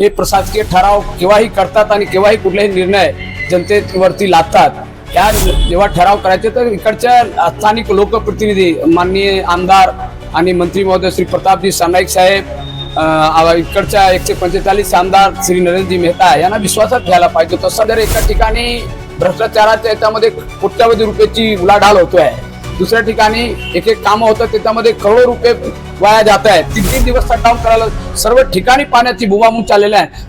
हे प्रशासकीय ठराव केव्हाही करतात आणि केव्हाही कुठलेही निर्णय जनतेवरती लादतात. त्या जेव्हा ठराव करायचे तर इकडच्या स्थानिक लोकप्रतिनिधी माननीय आमदार आणि मंत्री महोदय श्री प्रतापजी सानाईक साहेब इकडच्या एकशे पंचेचाळीस आमदार श्री नरेंद्रजी मेहता यांना विश्वासात घ्यायला पाहिजे तसं जर एका ठिकाणी भ्रष्टाचाराच्या याच्यामध्ये कोट्यावधी रुपयाची उलाढाल होतोय. दुसऱ्या ठिकाणी एक एक कामं होतं त्याच्यामध्ये करोडो रुपये वाया जात आहेत. तीन तीन दिवस शटडाऊन करायला सर्व ठिकाणी पाण्याची बुवामून चाललेल्या आहे.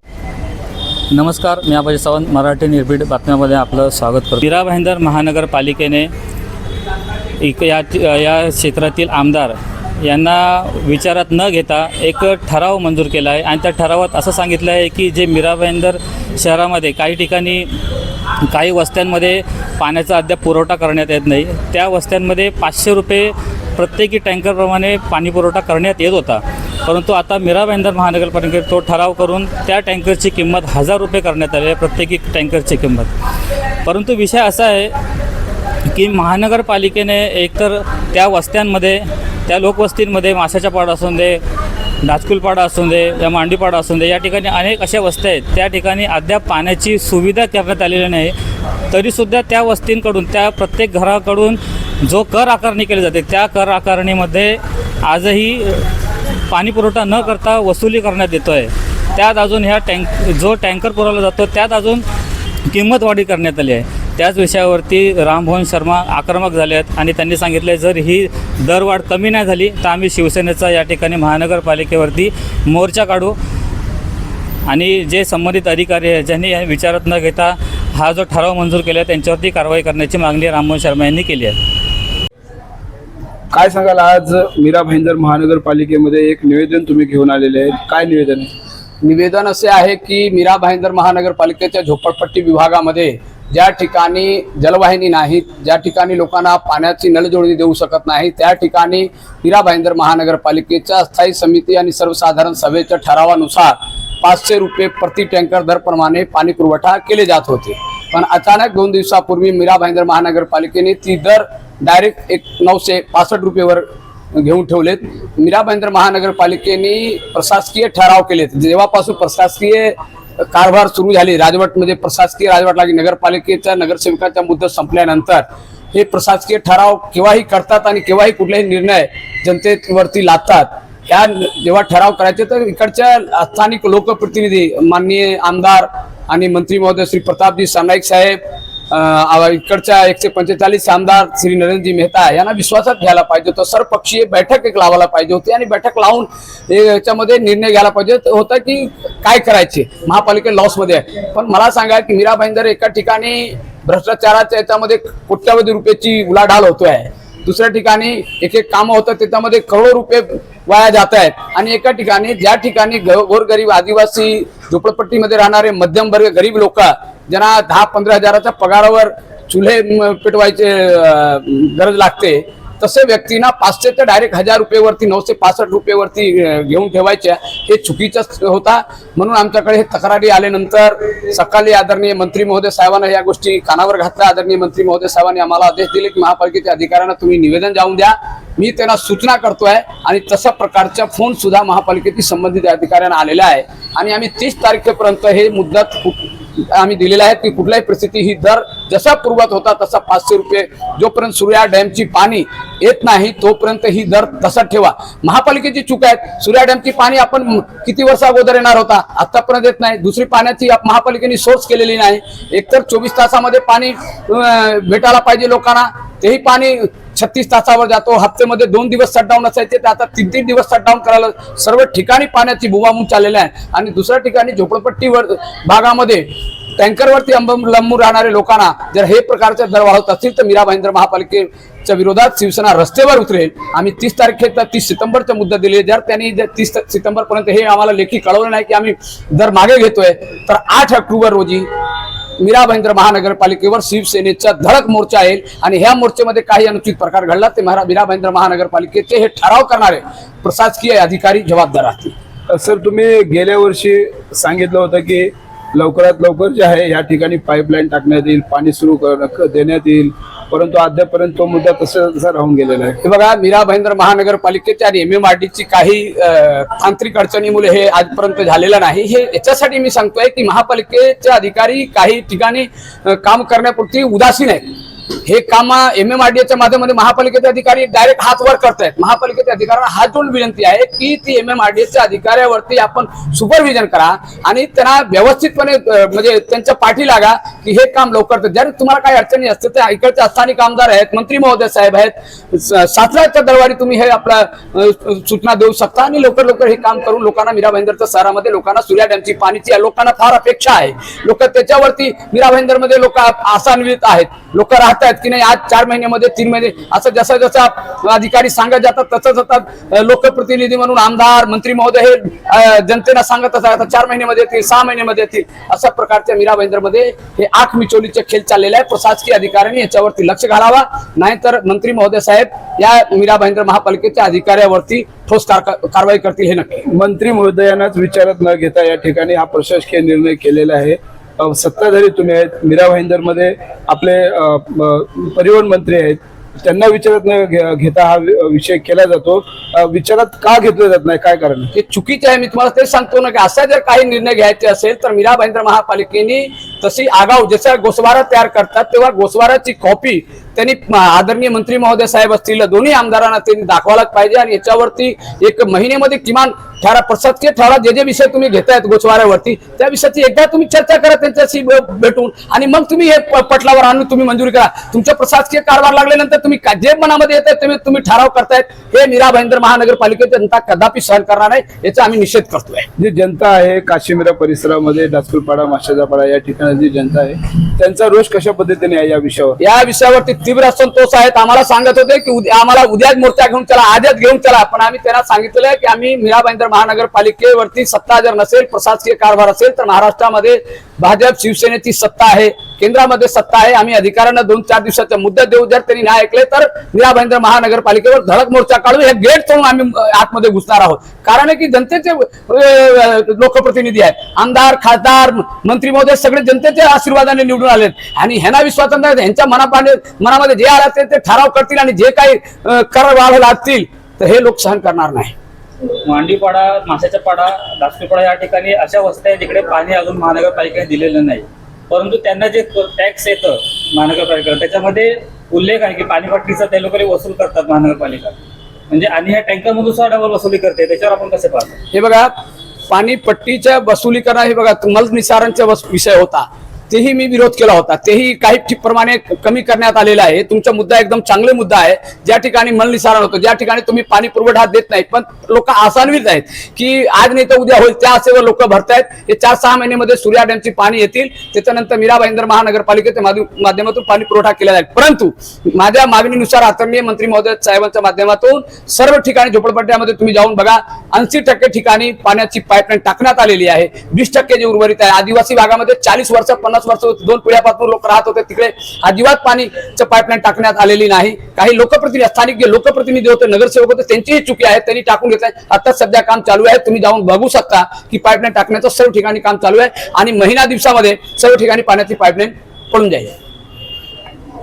नमस्कार मी अभय सावंत मराठी निर्भीड बातम्यामध्ये आपलं स्वागत करतो. हिरा भाईंदर महानगरपालिकेने इक या या क्षेत्रातील आमदार यांना विचारात न घेता एक ठराव मंजूर केला आहे. आणि त्या ठरावात असं सांगितलं आहे की जे मीरा भाईंदर शहरामध्ये काही ठिकाणी काही वस्त्यांमध्ये पाण्याचा अद्याप पुरवठा करण्यात येत नाही. त्या वस्त्यांमध्ये पाचशे रुपये प्रत्येकी टँकरप्रमाणे पाणी पुरवठा करण्यात येत होता. परंतु आता मीरा भाईंदर महानगरपालिकेत तो ठराव करून त्या टँकरची किंमत हजार रुपये करण्यात आली आहे प्रत्येकी टँकरची किंमत. परंतु विषय असा आहे की महानगरपालिकेने एकतर त्या वस्त्यांमध्ये त्या लोकवस्तींमध्ये माशाच्या पाड असून दे नाचकुलपाडा असून दे या मांडीपाडा असून दे या ठिकाणी अनेक अशा वस्त्या आहेत. त्या ठिकाणी अद्याप पाण्याची सुविधा करण्यात आलेली नाही. तरीसुद्धा त्या वस्तींकडून त्या प्रत्येक घराकडून जो कर आकारणी केली जाते त्या कर आकारणीमध्ये आजही पाणीपुरवठा न करता वसुली करण्यात येतो आहे त्यात अजून ह्या टँक जो टँकर पुरवला जातो त्यात अजून किंमत वाढी करण्यात आली आहे. त्याच विषयावरती रामभुवन शर्मा आक्रमक झाले आहेत आणि त्यांनी सांगितले जर ही दरवाढ कमी नाही झाली तर आम्ही शिवसेनेचा या ठिकाणी महानगरपालिकेवरती मोर्चा काढू. आणि जे संबंधित अधिकारी आहेत ज्यांनी विचारात न घेता हा जो ठराव मंजूर केला आहे त्यांच्यावरती कारवाई करण्याची मागणी रामभुवन शर्मा यांनी केली आहे. काय सांगाल आज मीरा भाईंदर महानगरपालिकेमध्ये एक निवेदन तुम्ही घेऊन आलेले आहेत? काय निवेदन आहे? निवेदन असे आहे की मीरा भाईंदर महानगरपालिकेच्या झोपडपट्टी विभागामध्ये ज्या ठिकाणी जलवाहिनी नाहीत ज्या ठिकाणी लोकांना पाण्याची नळजोडणी देऊ शकत नाही त्या ठिकाणी हिरा भाईंदर महानगरपालिकेच्या स्थायी समिती आणि सर्वसाधारण सभेच्या ठरावानुसार पाचशे रुपये प्रति टँकर दरप्रमाणे पाणी पुरवठा केले जात होते. पण अचानक दोन दिवसापूर्वी मीरा भाईंदर महानगरपालिकेने ती दर डायरेक्ट एक नऊशे पासष्ट रुपयेवर घेऊन ठेवलेत. मीरा भाईंदर महानगरपालिकेने प्रशासकीय ठराव केलेत. जेव्हापासून प्रशासकीय कारभार सुरू झाली. राजवटमध्ये प्रशासकीय राजवट लागली. नगरपालिकेच्या नगरसेवकाचा मुद्दा संपल्यानंतर हे प्रशासकीय ठराव केव्हाही करतात आणि केव्हाही कुठलाही निर्णय जनतेवरती लादतात. या जेव्हा ठराव करायचे तर इकडच्या स्थानिक लोकप्रतिनिधी माननीय आमदार आणि मंत्री महोदय श्री प्रतापजी सरनाईक साहेब इकडच्या एकशे पंचेचाळीस आमदार श्री नरेंद्रजी मेहता यांना विश्वासात घ्यायला पाहिजे होतं. सर्वपक्षीय बैठक एक लावायला पाहिजे होती आणि बैठक लावून याच्यामध्ये निर्णय घ्यायला पाहिजे होता की काय करायचे. महापालिका लॉसमध्ये आहे. पण मला सांगा की मीरा जर एका ठिकाणी भ्रष्टाचाराच्या याच्यामध्ये कोट्यावधी रुपयाची उलाढाल होतोय. दुसऱ्या ठिकाणी एक एक कामं होतं त्याच्यामध्ये करोडो रुपये वाया जात आहेत. आणि एका ठिकाणी ज्या ठिकाणी गोरगरीब आदिवासी झोपडपट्टीमध्ये राहणारे मध्यम वर्ग गरीब लोक ज्यांना दहा पंधरा हजाराच्या पगारावर चुल्हे पेटवायचे गरज लागते. तसे व्यक्तींना पाचशे ते डायरेक्ट हजार रुपयेवरती नऊशे पासष्ट रुपयेवरती घेऊन ठेवायच्या. हे चुकीचं होता. म्हणून आमच्याकडे हे तक्रारी आल्यानंतर सकाळी आदरणीय मंत्री महोदय साहेबांना या गोष्टी कानावर घातल्या. आदरणीय मंत्री महोदय साहेबांनी आम्हाला आदेश दिले की महापालिकेच्या अधिकाऱ्यांना तुम्ही निवेदन जाऊन द्या. मी त्यांना सूचना करतोय आणि तशा प्रकारच्या फोन सुद्धा महापालिकेतील संबंधित अधिकाऱ्यांना आलेला आहे. आणि आम्ही तीस तारखेपर्यंत हे मुद्दत आम्ही दिलेला आहे की कुठल्याही परिस्थिती ही दर जसा पूर्वत होता तसा पाचशे रुपये जोपर्यंत सूर्या डॅमची पाणी येत नाही तोपर्यंत ही दर तसा ठेवा. महापालिकेची चूक आहे सूर्या डॅमची पाणी आपण किती वर्ष अगोदर येणार होता आतापर्यंत येत नाही दुसरी पाण्याची महापालिकेने सोर्स केलेली नाही. एकतर चोवीस तासामध्ये पाणी भेटायला पाहिजे लोकांना तेही पाणी छत्तीस तासावर जातो. हप्त्यामध्ये दोन दिवस शटडाऊन असायचे. ते आता तीन तीन दिवस शटडाऊन करायला सर्व ठिकाणी पाण्याची बुवामून चाललेल्या आहे. आणि दुसऱ्या ठिकाणी झोपडपट्टीवर भागामध्ये टँकरवरती अंबलंबून राहणारे लोकांना जर हे प्रकारचे दर वाढवत असतील तर मीरा भाईंद्र महापालिकेच्या विरोधात शिवसेना रस्त्यावर उतरेल. आम्ही तीस तारखेचा तीस सप्टेंबरचा मुद्दा दिले जर त्यांनी जर तीस सितंबरपर्यंत हे आम्हाला लेखी कळवलं नाही की आम्ही दर मागे घेतोय तर आठ ऑक्टोबर रोजी मीरा भाईंदर महानगरपालिकेवर शिवसेनेचा धडक मोर्चा येईल आणि ह्या मोर्चेमध्ये काही अनुचित प्रकार घडला ते मीरा भाईंदर महानगरपालिकेचे हे ठराव करणारे प्रशासकीय अधिकारी जबाबदार राहतील सर तुम्ही गेल्या वर्षी सांगितलं होतं की लवकरात लवकर जे आहे या ठिकाणी पाईपलाईन टाकण्यात येईल पाणी सुरू कर- देण्यात येईल. परंतु अद्यापर्यंत तो मुद्दा तसा तसा राहून गेलेला आहे. हे बघा मीरा भाईंदर महानगरपालिकेच्या आणि एम एम आर ची काही तांत्रिक अडचणीमुळे हे आजपर्यंत झालेलं नाही. हे याच्यासाठी मी सांगतोय की महापालिकेचे अधिकारी काही ठिकाणी काम करण्यापुरती उदासीन आहेत. हे काम एम एम आर च्या माध्यमामध्ये महापालिकेचे अधिकारी डायरेक्ट हात वर करतायत. महापालिकेच्या अधिकाऱ्यांना हात जोडून विनंती आहे की ती एम एम आर च्या अधिकाऱ्यावरती आपण सुपरविजन करा आणि त्यांना व्यवस्थितपणे म्हणजे त्यांच्या पाठी लागा की हे काम लवकर ज्या जर तुम्हाला काही अडचणी असते तर इकडचे स्थानिक आमदार आहेत मंत्री महोदय साहेब आहेत स- दरबारी तुम्ही हे आपला सूचना देऊ शकता आणि लवकर लवकर हे काम करून लोकांना मीरा भाईंदरच्या शहरामध्ये लोकांना सूर्या डॅमची पाणीची लोकांना फार अपेक्षा आहे. लोक त्याच्यावरती मीरा भाईंदरमध्ये लोक आसान्वित आहेत. लोक राहत आहेत की नाही आज चार महिन्यामध्ये तीन महिने असं जसं जसं अधिकारी सांगत जातात तसं जातात लोकप्रतिनिधी म्हणून आमदार मंत्री महोदय हे जनतेला सांगत असतात चार महिन्यामध्ये येतील सहा महिन्यामध्ये येतील अशा प्रकारच्या मीरा हे आख मिचोलीचे खेळ चाललेले आहे. प्रशासकीय अधिकाऱ्यांनी याच्यावरती लक्ष घालावा नाहीतर मंत्री महोदय साहेब या मीरा भाईंदर महापालिकेच्या अधिकाऱ्यावरती ठोस कारवाई करतील हे नक्की. मंत्री महोदयांनाच विचारात न घेता या ठिकाणी हा प्रशासकीय निर्णय केलेला आहे. सत्ताधारी तुम्ही आहेत. मीरा भाईंदरमध्ये आपले परिवहन मंत्री आहेत. त्यांना विचारात न घे- घेता हा वि- विषय केला जातो. विचारात का घेतला जात नाही? काय कारण हे चुकीचे आहे. मी तुम्हाला तेच सांगतो ना की असा जर काही निर्णय घ्यायचे असेल तर मीरा भाईंदर महापालिकेने तशी आगाऊ जसा गोसवारा तयार करतात तेव्हा गोसवाराची कॉपी त्यांनी आदरणीय मंत्री महोदय साहेब असतील दोन्ही आमदारांना त्यांनी दाखवायलाच पाहिजे आणि याच्यावरती एक महिन्यामध्ये किमान ठरा प्रशासकीय ठराव जे जे विषय तुम्ही घेतायत गोसवाऱ्यावरती त्या विषयाची एकदा तुम्ही चर्चा करा त्यांच्याशी भेटून. आणि मग तुम्ही हे प- पटलावर आणून तुम्ही मंजुरी करा. तुमच्या प्रशासकीय कारभार लागल्यानंतर तुम्ही जे मनामध्ये येत आहे तुम्ही ठराव करतायत. हे मीरा भाईंदर महानगरपालिकेची जनता कदापि सहन करणार नाही याचा आम्ही निषेध करतोय. जी जनता आहे काश्मीरा परिसरामध्ये डासपूरपाडा माशाजापाडा या ठिकाणी जी जनता आहे त्यांचा रोष कशा पद्धतीने आहे या विषयावर? या विषयावरती तीव्र असंतोष आहेत. आम्हाला सांगत होते की उद्या आम्हाला उद्याच मोर्चा घेऊन चला आजच घेऊन चला. पण आम्ही त्यांना सांगितलेलं आहे की आम्ही मीराबाईंदर महानगरपालिकेवरती सत्ता जर नसेल प्रशासकीय कारभार असेल तर महाराष्ट्रामध्ये भाजप शिवसेनेची सत्ता आहे. केंद्रामध्ये सत्ता आहे आम्ही अधिकाऱ्यांना दोन चार दिवसाच्या मुद्दा देऊ. जर त्यांनी नाही ऐकले तर निराभेंद्र महानगरपालिकेवर धडक मोर्चा काढू हे गेट तोडून आम्ही आतमध्ये घुसणार आहोत. कारण आहे की जनतेचे लोकप्रतिनिधी आहेत. आमदार खासदार मंत्री महोदय सगळे जनतेच्या आशीर्वादाने निवडून आलेत. आणि ह्यांना विश्वास ह्यांच्या यांच्या मनापाने मनामध्ये जे आला ते ते ठराव करतील आणि जे काही कर वाढ लागतील तर हे लोक सहन करणार नाही. मांडीपाडा माशाचा पाडा दासपीपाडा या ठिकाणी अशा वस्त्या जिकडे पाणी अजून महानगरपालिकेने दिलेलं नाही. परंतु त्यांना जे टॅक्स येतं महानगरपालिका त्याच्यामध्ये उल्लेख आहे की पाणीपट्टीचा ते लोक वसूल करतात महानगरपालिका. म्हणजे आणि ह्या टँकरमधून सुद्धा डबल वसुली करते त्याच्यावर आपण कसे पाहतो? हे बघा पाणीपट्टीच्या वसुली करा हे बघा मल निसारांचा वस- विषय होता. तेही मी विरोध केला होता. तेही काही ठिक- प्रमाणे कमी करण्यात आलेला आहे. तुमचा मुद्दा एकदम चांगले मुद्दा आहे. ज्या ठिकाणी मन निसारण होतं ज्या ठिकाणी तुम्ही पाणी पुरवठा देत नाही पण लोक आसानवीत आहेत की आज नाही तर उद्या होईल त्या आशेवर लोक भरतायत. हे चार सहा महिन्यामध्ये सूर्या डॅमची पाणी येतील. त्याच्यानंतर मीरा भाईंदर महानगरपालिकेच्या माध्यमातून पाणी पुरवठा केला जाईल परंतु माझ्या मागणीनुसार आता मी मंत्री महोदय साहेबांच्या माध्यमातून सर्व ठिकाणी झोपडपट्ट्यामध्ये तुम्ही जाऊन बघा. ऐंशी टक्के ठिकाणी पाण्याची पाईपलाईन टाकण्यात आलेली आहे. वीस टक्के जे उर्वरित आहे. आदिवासी भागामध्ये चाळीस वर्ष पन्नास वर्ष दोन पिढ्यापासून लोक राहत होते. तिकडे अजिबात पाणीचं पाईपलाईन टाकण्यात आलेली नाही. काही लोकप्रतिनिधी स्थानिक जे लोकप्रतिनिधी होते नगरसेवक होते त्यांचीही चुकी आहे त्यांनी टाकून घेतलंय. आता सध्या काम चालू आहे. तुम्ही जाऊन बघू शकता की पाईपलाईन टाकण्याचं सर्व ठिकाणी काम चालू आहे. आणि महिना दिवसामध्ये सर्व ठिकाणी पाण्याची पाईपलाईन पडून जाईल.